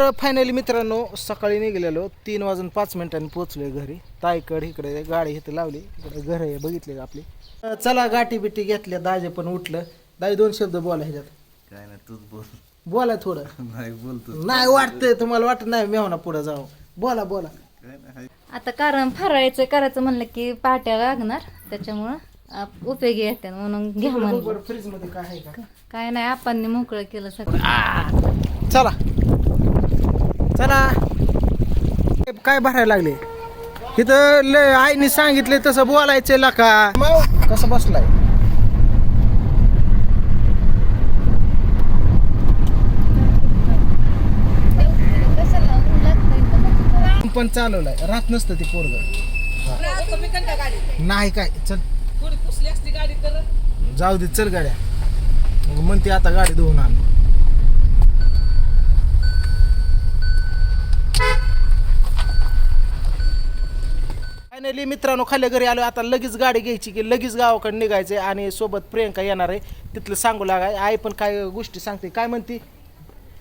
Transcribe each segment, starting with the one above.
तर फायनली मित्रांनो सकाळी निघालेलो. तीन वाजून पाच मिनिटांनी पोहोचलोय घरी. ताईकड इकडे गाडी इथं लावली. इकडे घर आहे बघितले का आपली? चला गाठी बिटी घेतल्या. दाजे पण उठलं. दाई दोन शब्द बोला ह्याच्यात. काय नाही तूच बोल. बोला थोडं. नाही बोलतो नाही वाटतंय तुम्हाला वाटत नाही मेहना पुढे जाऊ. बोला बोला. आता कारण फराळायचं करायचं म्हणलं की पाट्या लागणार त्याच्यामुळं उपयोगी येतात म्हणून घ्या म्हणलं. फ्रीजमध्ये काय आहे का? काय नाही आपण मोकळं केलं सगळं. चला. चला. काय भरायला लागले? इथं लय आईने सांगितले तसं बोलायचं ला का कसं बसलाय? पण चालवलाय. राहत नसतं ते पोरग. नाही काय चल. जाऊ दे चल गाड्या. मग म्हणते आता गाडी धुवून आण. फायनली मित्रांनो खाली घरी आलो आता लगेच गाडी घ्यायची की लगेच गावाकडे निघायचंय आणि सोबत प्रियंका येणार आहे. तिथलं सांगू लागाय. आई पण काय गोष्टी सांगते. काय म्हणती?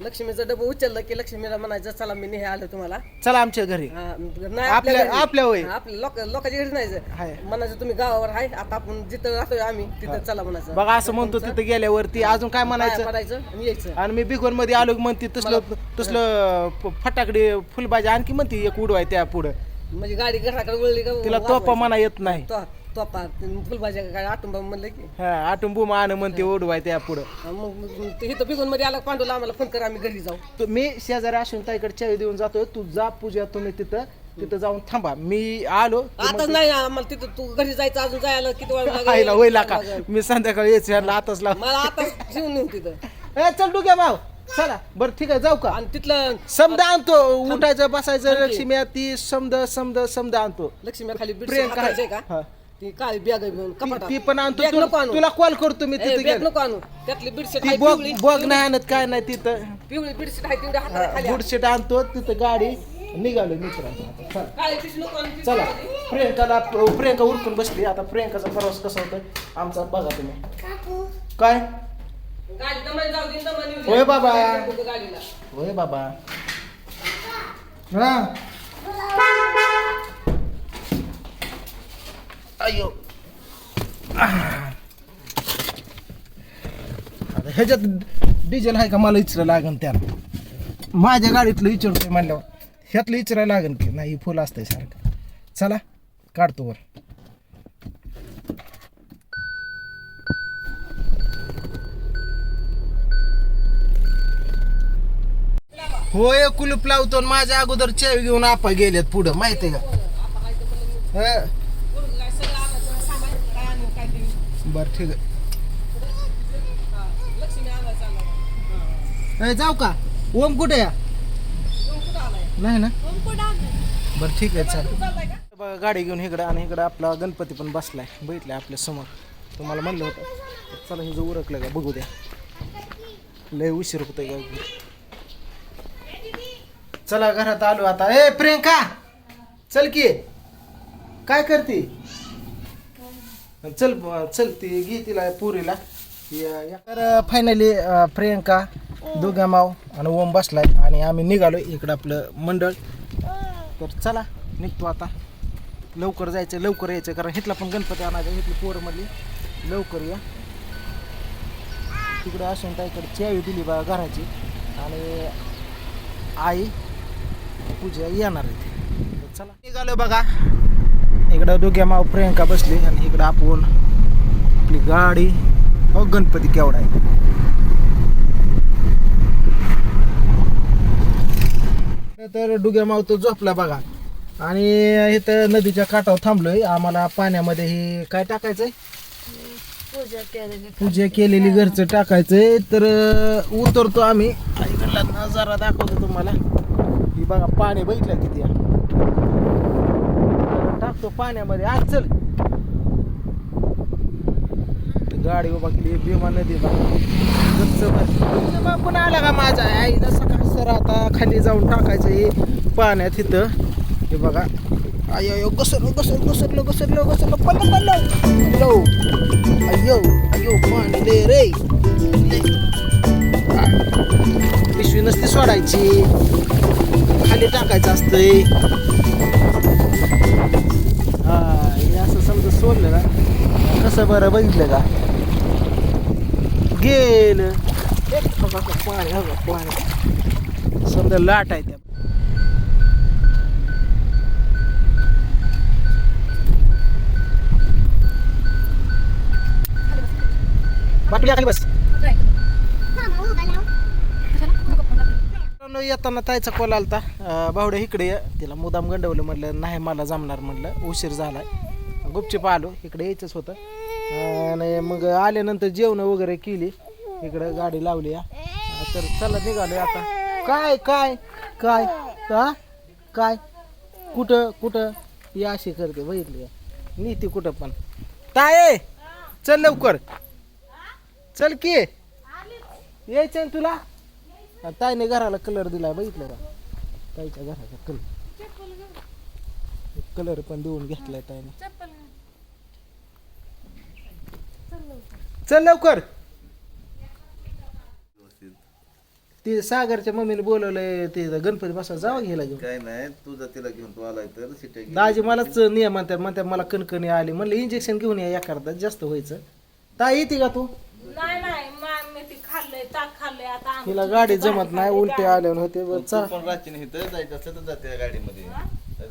लक्ष्मीचं डबं उचललं की लक्ष्मीला म्हणायचं चला मी नेहे आलो तुम्हाला. चला आमच्या घरी. हा, नाही आपल्या-. आपल्या होय. आपल्या लोक लोकांच्या घरी नाही हाय. जायचं. म्हणायचं तुम्ही गावावर आहे आता आपण जिथं राहतोय आम्ही तिथं चला म्हणायचं. बघा असं म्हणतो तिथं गेल्यावरती अजून काय म्हणायचं? आणि यायचं. आणि मी बिगोनमध्ये आलो की म्हणते तसलं तसलं फटाकडे फुलबाजी आणखी म्हणते एक उडवाय त्या पुढं. म्हणजे गाडी घराकडे वळली का तिला तोपा म्हणा येत नाही. तो- तोपा फुलभाज्या काय आटुंबा म्हणलं की? हा आटून बुमा आण म्हणते उडवाय त्या पुढं. मग ते इथं बिगून मध्ये आला पांडूला आम्हाला फोन कर आम्ही घरी जाऊ. तो मी शेजारी असून ताईकडे चावी देऊन जातोय तू जा पूजा तुम्ही तिथं तिथं जाऊन थांबा. मी आलो की आताच नाही आम्हाला तिथं तू घरी जायचं अजून जायला किती वेळ लागेल? आईला होईल का? मी संध्याकाळी यायचं ह्याला आताच लाव. मला आताच घेऊन येऊ तिथं. ए चल डुग्या भाऊ. चला बरं ठीक आहे जाऊ का? आणि तिथलं समजा आणतो उठायचं बसायचं लक्ष्मी ती समद समद समजा आणतो. लक्ष्मी खाली प्रियंका हा. का? ती बॅग पण आणतो. बॅग नको तु- आणू. तुला कॉल करतो मी ए, तिथे बॅग गेलो नको आणू. त्यातली ती आहे पिवळी. बॉग नाही आणत काय नाही तिथं. पिवळी बेडशीट आहे तेवढ्या हाताला खाली बुडशीट आणतो तिथं गाडी. निघालो मित्रांनो आता. चला. काळी पिशवी नको आणू ती चला. प्रियंकाला प्रियंका उरकून बसली. आता प्रियंकाचा प्रवास कसा होता आमचा बघा तुम्ही. काय? होय बाबा. होय बाबा. हा. अयो. आता ह्याच्यात डिझेल आहे का? मला इचरा लागन त्याला माझ्या गाडीतलं विचारतोय म्हणल्यावर. ह्यातलं इचरायला लागन की? नाही फुल असतंय सारखं. चला काढतो वर. होय कुलूप लावतो आणि माझ्या अगोदर चेव घेऊन आपा गेलेत पुढं माहिती आहे का? हं. बर ठीक आहे. जाऊ का? ओम कुठे या? नाही ना? बर ठीक आहे चालेल. बघा गाडी घेऊन इकडं आणि इकडं आपला गणपती पण बसलाय बैठलाय आपल्यासमोर. तुम्हाला म्हणलं होतं. चला हे जो उरकलं का बघू द्या. लय उशीर होतोय का? चला घरात आलो आता. ए प्रियंका! चल की. काय करते? चल चल ती घे तिला पुरीला. या- या. तर फायनली प्रियंका दुर्गा माव आणि ओम बसलाय आणि आम्ही निघालो इकडं आपलं मंडळ. तर चला निघतो आता. लवकर जायचं लवकर यायचं कारण हिथला पण गणपती आणायचा इथली पोरमधली लवकर या. तिकडं असून त्याकडे चावी दिली बा घराची. आणि आई पूजा येणार आहे. चला. निघालो बघा. इकडं दोघ्या माव प्रियंका बसली आणि इकडं आपण आपली गाडी. हो गणपती केवढा आहे? तर डुग्या माव तो झोपला बघा. आणि इथं नदीच्या काठावर थांबलोय. आम्हाला पाण्यामध्ये हे काय टाकायचंय? पूजा केलेली पूजा केलेली घरचं टाकायचंय. तर उतरतो आम्ही. नजारा दाखवतो तुम्हाला. ही बघा पाणी बघितलं किती टाकतो पाण्यामध्ये. आज चल. गाडी उभा केली भीमा नदी बघा. बा, पण आला का माझा? आईला सकाळ सर आता खाली जाऊन टाकायचं हे पाण्यात इथं. हे बघा. आय अयो घसरलो घसरलो घसरलो घसरलो घसरलो. पल्लो पल्लो. अयो अयो अयो पाणी दे रे. पिशवी नसती सोडायची. खाली टाकायचं असतंय. हा हे असं समजा सोडलं ना कसं बरं बघितलं का? गेलं. एक बघा का पाणी बघा पाणी. समजा लाट आहे त्या. बाटल्या खाली बस. मित्रांनो, येताना ताईचा कॉल आलता. भावडे इकडे ये. तिला मुदाम गंडवलं म्हटलं नाही मला जमणार म्हटलं उशीर झालाय. गुपचूप आलो. इकडे यायचंच होतं. आणि मग आल्यानंतर जेवणं वगैरे केली. इकडं गाडी लावली या तर चला निघालो आता. काय काय काय का काय? कुठं कुठं? ही अशी करते बघितली नीती कुठं पण. ताय चल लवकर. चल की. यायचं तुला? ताईने घराला कलर दिलाय बघितलं का? ताईच्या घराचा कलर कलर पण देऊन घेतलाय ताईने. चल लवकर. ते सागरच्या मम्मीने बोलवलंय ते गणपती बसा जावा घ्यायला घेऊन. काय नाही तुझा तिला घेऊन तू आलाय तर शिट्या. दाजी मलाच नियम म्हणतात म्हणतात मला कणकणी आली म्हणलं इंजेक्शन घेऊन या एखादा जास्त व्हायचं. ताई येते का तू? नाही नाही मा- मी ती खाल्लंय ताक खाल्लंय आता आम्ही तिला गाडी जमत नाही उलटे आल्यावर होते बरं तू चल. पण राहते ना इथं जायचं असलं तर जाते या गाडीमध्ये.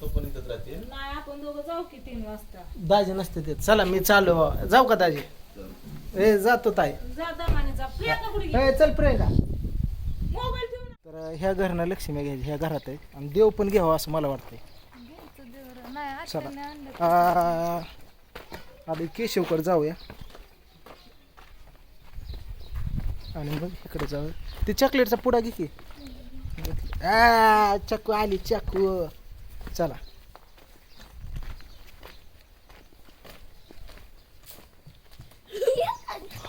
तू पण इथंच राहते नाही आपण दोघं जाऊ की तीन वाजता. दाजी नसते ते चला मी बाबा. जाऊ का दाजी? ए जातो ताई. जा दमाने जा. प्रियांका कुठे गेली? ए चल प्रियंका. मोबाईल ठेवून तर ह्या घरनं लक्ष्मी घ्यायची ह्या घरात आहे. आणि देव पण घ्यावं असं मला वाटतंय. चला. आ, आधी केशवकडे जाऊया. आणि मग इकडे जाऊ ते चॉकलेटचा पुडा घे की. आ, चाकू आली चाकू. चला.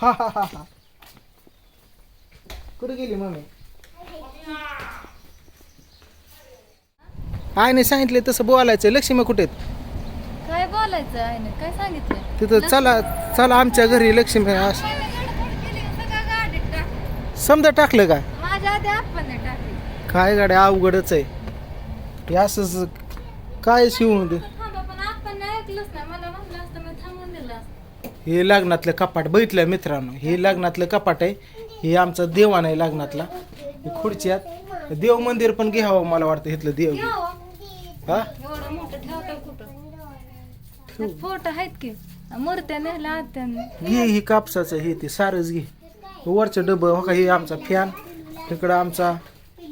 हा हा हा हा. कुठे गेली मम्मी? आईने सांगितले तसं बोलायचं. लक्ष्मी कुठे? काय बोलायचं आहे ना काय सांगितलं तिथं चला चला आमच्या घरी लक्ष्मी. असं समजा टाकलं का? माझ्या आधी आपण टाकली. काय गाड्या अवघडच आहे. हे असंच काय शिवून दे. थांबा पण आपण नाही ऐकलंच नाही. मला म्हणलं असतं मी थांबून दिलं असतं. हे लग्नातलं कपाट बघितलं मित्रांनो? हे लग्नातलं कपाट आहे. हे आमचं देवाण आहे लग्नातला. हे खुर्च्यात देव मंदिर पण घ्यावं मला वाटतं इथलं देव हा? एवढं मोठं ठेवतं कुठं? फोटो आहेत की. मूर्त्या नेल्या आत्याने. घे ही कापसाचं हे ते सारच घे. वरचं डबं हो का हे आमचा फॅन तिकडं आमचा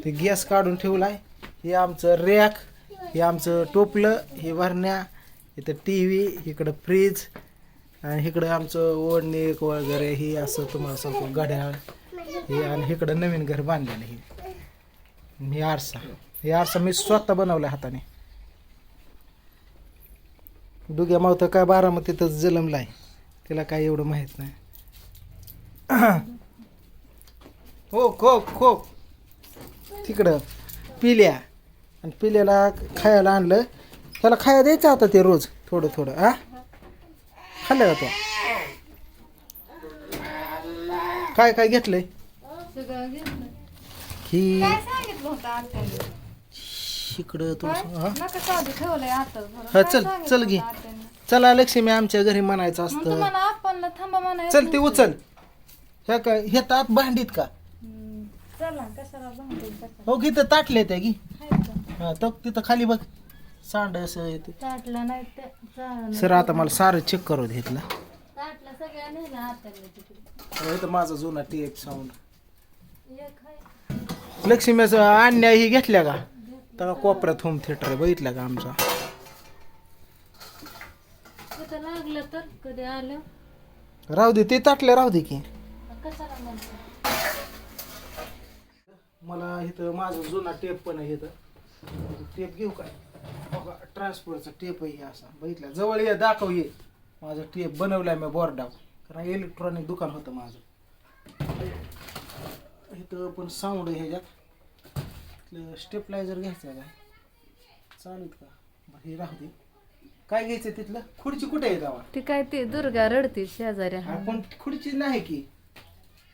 ते गॅस काढून ठेवला आहे हे आमचं रॅक हे आमचं टोपलं हे भरण्या इथं टी व्ही इकडं फ्रीज आणि इकडं आमचं ओढणी वगैरे हे असं तुम्हाला सांगतो घड्याळ हे आणि इकडं नवीन घर बांधलेलं हे हे आरसा हे आरसा मी स्वतः बनवला हाताने. डुग्या मावतं काय बारामतीतच जलमलाय तिला काय एवढं माहीत नाही. हो खो खो तिकडं पिल्या. आणि पिल्याला खायला आणलं. त्याला खायला द्यायचं आता ते रोज थोडं थोडं आ? खाल्लं का तो? काय काय घेतलंय? ही इकडं थोडं हा चल, चल घे. चला लक्ष्मी आमच्या घरी म्हणायचं असतं. चल ते उचल. ह्या काय हे तात भांडीत का? चला कशाला भांडून कशाला हो तिथं ताटले त्या की? हा तर तिथं खाली बघ. सांड असं येते. ताटलं नाही. सर आता मला सारं चेक करू ताटलं सगळ्या नेलं तिकडे. इथं माझा जुना टेप साऊंड एक आहे. लक्ष्मीचं आणण्या ही घेतल्या का? तर कोपऱ्यात होम थिएटर आहे बघितलं का आमचा? कुठं लागलं तर कधी आलं? राहू दे ते ताटले राहू दे की. कशाला म्हणतो? मला इथं माझा जुना टेप पण आहे इथं. टेप घेऊ काय? ट्रान्सफरचा टेप आहे असा. बघितला? जवळ ये दाखव ये. माझा टेप बनवलाय मी बोर्डावर. कारण इलेक्ट्रॉनिक दुकान होतं माझं. इथं पण साऊंड आहे ह्याच्यात. स्टेपलायझर घ्यायचं आहे का? चालेल का? बरं हे राहू दे. काय घ्यायचं तिथलं? खुर्ची कुठे आहे गावा ती काय ती दुर्गा रडती शेजारी. पण खुर्ची नाही की.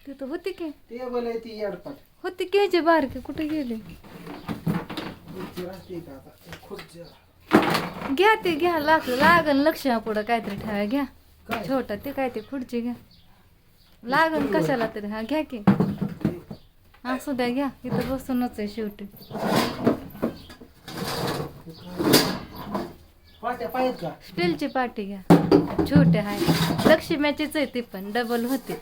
तिथं होती की? टेबल आहे ती याडपाट होती की ह्याची बारकी? कुठे गेली? घ्या ते घ्या. लाग लागन लक्ष पुढं काहीतरी ठेवा घ्या. छोटा ते काय ते खुर्ची घ्या. लागन कशाला तरी हा घ्या की. असू द्या घ्या. इथं बसूनच आहे शेवटी. स्टीलची पाटी घ्या. छोटे आहे लक्ष्म्याचीच आहे ती पण. डबल होते.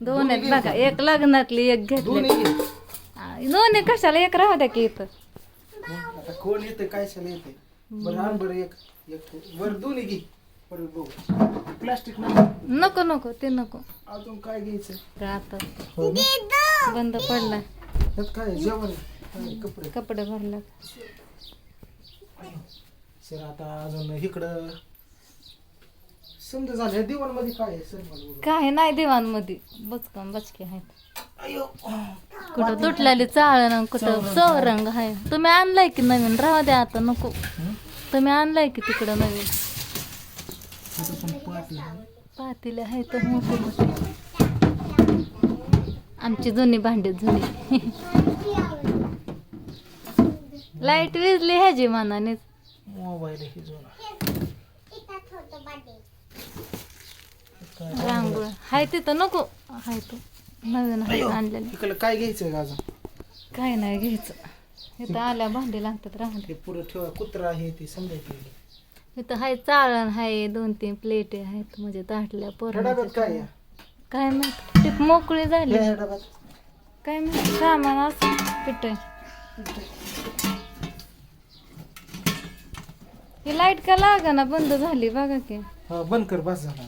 दोन आहेत बघा एक लग्नातली एक घेतली घे. दोन्ही कशाला एक राहू द्या की इथं? आता कोण येते काय शाला येते बरं आण बरं एक एक बरं दोन्ही घे. बरं बघू. प्लास्टिक नको नको नको ते नको. अजून काय घ्यायचं? आता हो ना? बंद त्यात काय जेवण काय कपडे. कपडे भरला. सर आता अजून इकडं समजा काय आहे? सर मला बघू. काय नाही देवांमध्ये बचकन बचके आहेत. अयो. कुठं तुटलेली चाळण कुठं चौरंग आहे. तुम्ही आणलाय की नवीन? राहू द्या आता नको. तुम्ही आणलाय की तिकडं नवीन? पण आहे. पातेले आहे तर मोठे मोठे. आमची जुनी भांडी जुनी. लाइट विजली ह्याची मनाने मोबाईल ही जुना? रांगोळ. हाय तिथं नको. हाय तो. नवीन आहे आणलेलं. इकडं काय घ्यायचं का अजून? काय नाही घ्यायचं. इथं आल्या भांडी लागतात राहते हे पुढं ठेवा. कुत्रा आहे ते समजायचं इथं हाय चाळण हाय दोन तीन प्लेट आहेत. म्हणजे ताटल्या डब्यात काय पोरं आहे? काय माहीत. टीप मोकळी झाली. डब्यात. काय माहीत. सामान असं पिठ ही लाइट का लागा ना बंद झाली बघा की. हा बंद कर. बस झाला.